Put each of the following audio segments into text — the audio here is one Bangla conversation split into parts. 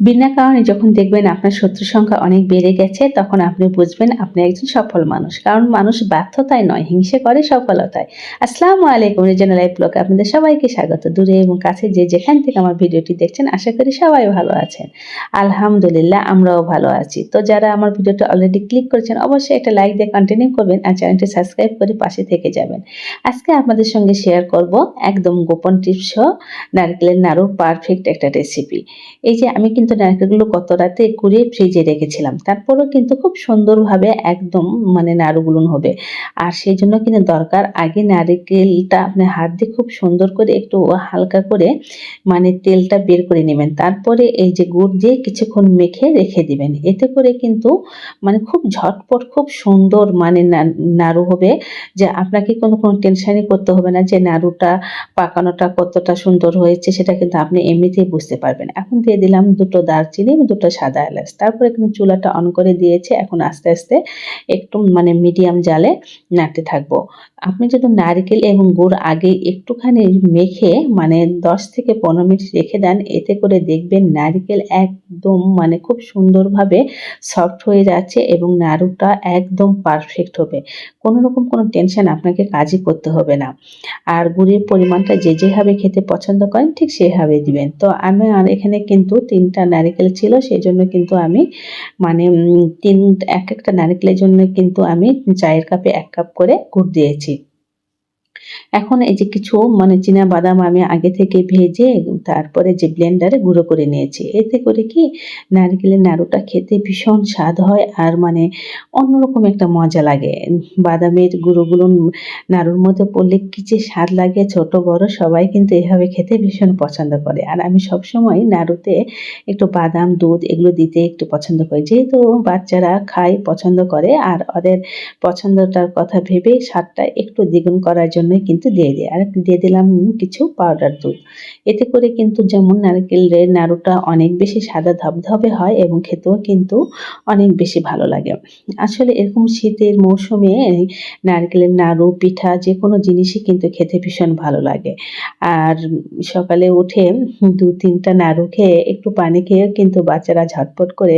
বিনা কারণে যখন দেখবেন আপনার শত্রু সংখ্যা অনেক বেড়ে গেছে, তখন আপনি বুঝবেন আপনি একজন সফল মানুষ। কারণ মানুষ ব্যর্থতায় নয়, হিংসে করে সফলতায়। আসসালামু আলাইকুম রিজনাল লাইফ ব্লগে আপনাদের সবাইকে স্বাগত। দূরে এবং কাছে যে যেখান থেকে আমার ভিডিওটি দেখছেন, আশা করি সবাই ভালো আছেন। আলহামদুলিল্লাহ, আমরাও ভালো আছি। তো যারা আমার ভিডিওটা অলরেডি ক্লিক করেছেন, অবশ্যই একটা লাইক দিয়ে কন্টিনিউ করবেন আর চ্যানেলটি সাবস্ক্রাইব করে পাশে থেকে যাবেন। আজকে আপনাদের সঙ্গে শেয়ার করব একদম গোপন টিপস নারকেলের নাড়ু পারফেক্ট একটা রেসিপি এই যে আমি কিন্তু নারকেলগুলো কত রাতে কুড়িয়ে ফ্রিজে রেখেছিলাম। তারপরেও কিন্তু খুব সুন্দরভাবে একদম মানে নাড়ুগুলো হবে। আর সেই জন্য কিন্তু দরকার আগে নারকেলটা আপনি হাত দিয়ে খুব সুন্দর করে একটু হালকা করে মানে তেলটা বের করে নেবেন। তারপরে এই যে গুড় দিয়ে কিছুক্ষণ মেখে রেখে দিবেন। এতে করে কিন্তু মানে খুব ঝটপট, খুব সুন্দর মানে নাড়ু হবে। যে আপনাকে কোনো কোনো টেনশনই করতে হবে না যে নাড়ুটা পাকানোটা কতটা সুন্দর হয়েছে সেটা কিন্তু আপনি এমনিতেই বুঝতে পারবেন। এখন দিয়ে দিলাম দুটো দারচিনি দুটো সাদা এলাচ। তারপরে কিন্তু চুলাটা অন করে দিয়েছে। এখন আস্তে আস্তে একটু মানে মিডিয়াম জালে নাড়তে থাকব। আপনি যদি নারকেল এবং গুড় আগে একটুখানি মেখে মানে দশ থেকে পনেরো মিনিট রেখে দেন, এতে করে দেখবেন নারকেল একদম মানে খুব সুন্দরভাবে সফট হয়ে যাচ্ছে এবং নাড়ুটা একদম পারফেক্ট হবে। কোনো রকম কোনো টেনশন আপনাকে কাজই করতে হবে না। আর গুড়ের পরিমাণটা যে যেভাবে খেতে পছন্দ করেন, ঠিক সেভাবে দিবেন। তো আমি আর এখানে কিন্তু তিনটা নারিকেল ছিল, সেই জন্য কিন্তু আমি মানে তিন, এক একটা নারিকেলের জন্য কিন্তু আমি চায়ের কাপে এক কাপ করে গুড় দিয়েছি। এখন এই যে কিছু মানে চীনা বাদাম আমি আগে থেকে ভেজে তারপরে যে ব্লেন্ডারে গুঁড়ো করে নিয়েছি। এতে করে কি নারকেলের নাড়ুটা খেতে ভীষণ স্বাদ হয় আর মানে অন্যরকম একটা মজা লাগে। বাদামের গুঁড়োগুলো নাড়ুর মধ্যে পড়লে কি যে স্বাদ লাগে, ছোট, বড় সবাই কিন্তু এভাবে খেতে ভীষণ পছন্দ করে। আর আমি সবসময় নাড়ুতে একটু বাদাম, দুধ এগুলো দিতে একটু পছন্দ করি। যেহেতু বাচ্চারা খায়, পছন্দ করে আর ওদের পছন্দটার কথা ভেবে স্বাদটা একটু দ্বিগুণ করার জন্য কিন্তু দিয়ে দিই আর দিয়ে দিলাম কিছু পাউডার দুধ। এতে করে কিন্তু যেমন নারকেলের নাড়ুটা অনেক বেশি সাদা ধবধবে হয় এবং খেতেও কিন্তু অনেক বেশি ভালো লাগে। আসলে এরকম শীতের মৌসুমে নারকেলের নাড়ু, পিঠা যে কোনো জিনিসই কিন্তু খেতে ভীষণ ভালো লাগে। আর সকালে উঠে দু তিনটা নাড়ু খেয়ে একটু পানি খেয়ে কিন্তু বাচ্চারা ঝটপট করে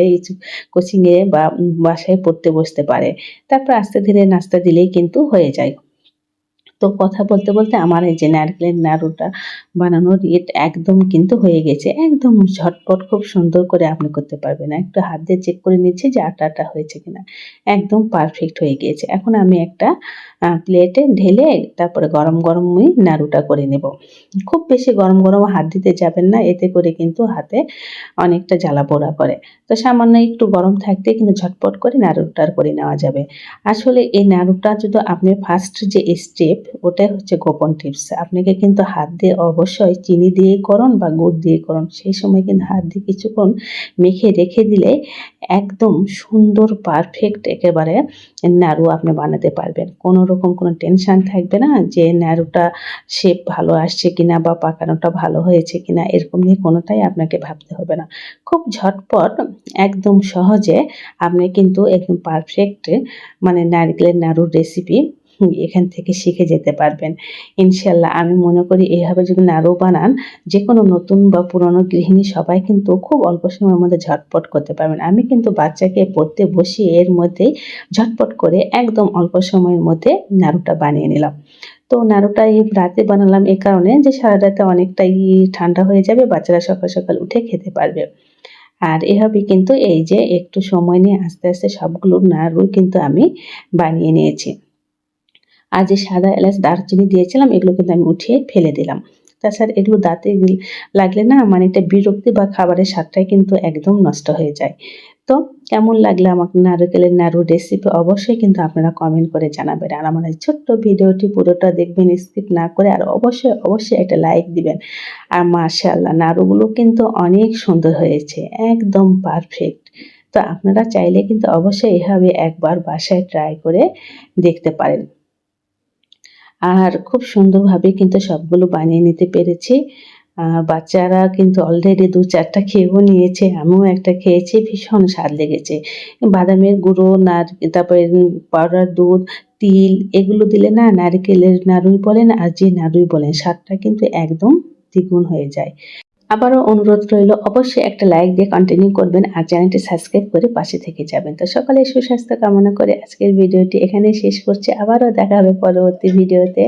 কোচিংয়ে বা বাসায় পড়তে বসতে পারে। তারপর আস্তে ধীরে নাস্তা দিলেই কিন্তু হয়ে যায়। তো কথা বলতে বলতে আমার এই যে নারকেলের নাড়ুটা বানানোর ইট একদম কিন্তু হয়ে গেছে। একদম ঝটপট খুব সুন্দর করে আপনি করতে পারবেন। একটু হাত দিয়ে চেক করে নিচ্ছি যে আটাটা হয়েছে কিনা। একদম পারফেক্ট হয়ে গিয়েছে। এখন আমি একটা প্লেটে ঢেলে তারপরে গরম গরমই নাড়ুটা করে নেব। খুব বেশি গরম গরম হাত দিতে যাবেন না, এতে করে কিন্তু হাতে অনেকটা জ্বালা পোড়া করে। তো সামান্য একটু গরম থাকতে কিন্তু ঝটপট করে নাড়ুটার করে নেওয়া যাবে। আসলে এই নাড়ুটা যদি আপনি ফার্স্ট যে স্টেপ ওটাই হচ্ছে গোপন টিপস আপনাকে কিন্তু হাত দিয়ে অবশ্যই চিনি দিয়ে করুন বা গুড় দিয়ে করুন, সেই সময় কিন্তু হাত দিয়ে কিছুক্ষণ মেখে রেখে দিলে একদম সুন্দর পারফেক্ট একেবারে নাড়ু আপনি বানাতে পারবেন। কোনো রকম কোনো টেনশান থাকবে না যে ন্যারোটা শেপ ভালো আসছে কিনা বা পাকানোটা ভালো হয়েছে কিনা এরকম নিয়ে কোনোটাই আপনাকে ভাবতে হবে না। খুব ঝটপট, একদম সহজে আপনি কিন্তু একদম পারফেক্ট মানে নারকেলের নাড়ুর রেসিপি এখান থেকে শিখে যেতে পারবেন। ইনশাল্লাহ আমি মনে করি এইভাবে যদি নাড়ু বানান যে কোনো নতুন বা পুরনো গৃহিণী সবাই কিন্তু খুব অল্প সময়ের মধ্যে ঝটপট করতে পারবেন। আমি কিন্তু বাচ্চাকে পড়তে বসিয়ে এর মধ্যেই ঝটপট করে একদম অল্প সময়ের মধ্যে নাড়ুটা বানিয়ে নিলাম। তো নাড়ুটা এই রাতে বানালাম এ কারণে যে সারা রাতে অনেকটাই ঠান্ডা হয়ে যাবে, বাচ্চারা সকাল সকাল উঠে খেতে পারবে। আর এভাবে কিন্তু এই যে একটু সময় নিয়ে আস্তে আস্তে সবগুলো নাড়ু কিন্তু আমি বানিয়ে নিয়েছি। আর যে সাদা এলাচ দারচিনি দিয়েছিলাম, এগুলো কিন্তু আমি উঠিয়ে ফেলে দিলাম। তাছাড়া এগুলো দাঁতে লাগলে না মানে এটা বিরক্তি বা খাবারের স্বাদটাই কিন্তু একদম নষ্ট হয়ে যায়। তো কেমন লাগল আমাকে নারকেলের নাড়ু রেসিপি অবশ্যই কিন্তু আপনারা কমেন্ট করে জানাবেন। আর আমার ছোট্ট ভিডিওটি পুরোটা দেখবেন স্কিপ না করে আর অবশ্যই অবশ্যই একটা লাইক দিবেন। আর মাশাআল্লাহ, নাড়ুগুলো কিন্তু অনেক সুন্দর হয়েছে, একদম পারফেক্ট তো আপনারা চাইলে কিন্তু অবশ্যই এভাবে একবার বাসায় ট্রাই করে দেখতে পারেন। আর খুব সুন্দরভাবে কিন্তু সবগুলো বানিয়ে নিতে পেরেছি। বাচ্চারা কিন্তু অলরেডি দু চারটা খেয়েও নিয়েছে, আমিও একটা খেয়েছি, ভীষণ স্বাদ লেগেছে। বাদামের গুঁড়ো, নার, তারপরে পাউডার, দুধ, তিল, এগুলো দিলে না নারকেলের নাড়ুই বলেন আর যে নাড়ুই বলেন, স্বাদটা কিন্তু একদম দ্বিগুণ হয়ে যায়। আবারও অনুরোধ রইল, অবশ্যই একটা লাইক দিয়ে কন্টিনিউ করবেন আর চ্যানেলটি সাবস্ক্রাইব করে পাশে থেকে যাবেন। তো সকালে সুস্বাস্থ্য কামনা করে আজকের ভিডিওটি এখানে শেষ করছি। আবারও দেখা হবে পরবর্তী ভিডিওতে